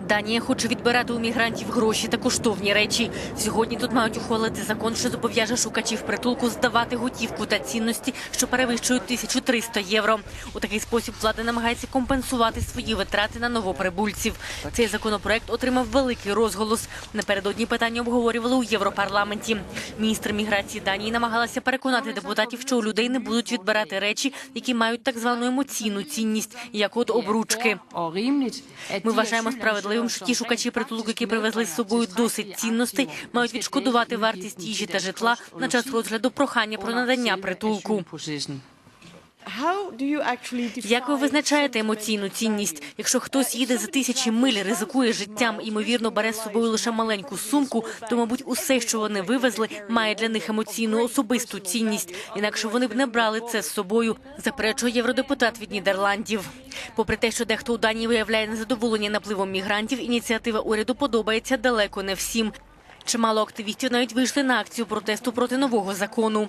Данія хоче відбирати у мігрантів гроші та коштовні речі. Сьогодні тут мають ухвалити закон, що зобов'яже шукачів притулку здавати готівку та цінності, що перевищують 1300 євро. У такий спосіб влада намагається компенсувати свої витрати на новоприбульців. Цей законопроект отримав великий розголос. Напередодні питання обговорювали у Європарламенті. Міністр міграції Данії намагалася переконати депутатів, що у людей не будуть відбирати речі, які мають так звану емоційну цінність, як от обручки. Ми вважаємо asylansøgere, що ті шукачі притулку, які привезли з собою досить цінностей, мають відшкодувати вартість їжі та житла на час розгляду прохання про надання притулку. Як ви визначаєте емоційну цінність? Якщо хтось їде за тисячі миль, ризикує життям, ймовірно, бере з собою лише маленьку сумку, то мабуть усе, що вони вивезли, має для них емоційну особисту цінність. Інакше вони б не брали це з собою. Заперечує євродепутат від Нідерландів. Попри те, що дехто у Данії виявляє незадоволення напливом мігрантів, ініціатива уряду подобається далеко не всім. Чимало активістів навіть вийшли на акцію протесту проти нового закону.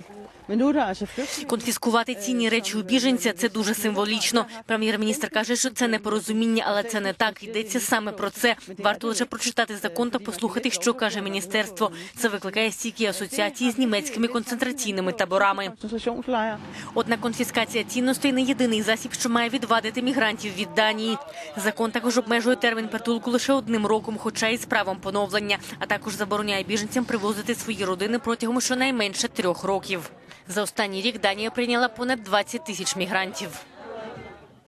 Nu er. Конфіскувати цінні речі у біженця це дуже символічно. Прем'єр-міністр каже, що це непорозуміння, але це не так. Йдеться саме про це. Варто лише прочитати закон та послухати, що каже міністерство. Це викликає стійкі асоціації з німецькими концентраційними таборами. Однак конфіскація цінностей не єдиний засіб, що має відвадити мігрантів від Данії. Закон також обмежує термін притулку лише одним роком, хоча й з правом поновлення, а також забороняє біженцям привозити свої родини протягом щонайменше трьох років. За останній рік Данія прийняла понад 20 тисяч мігрантів.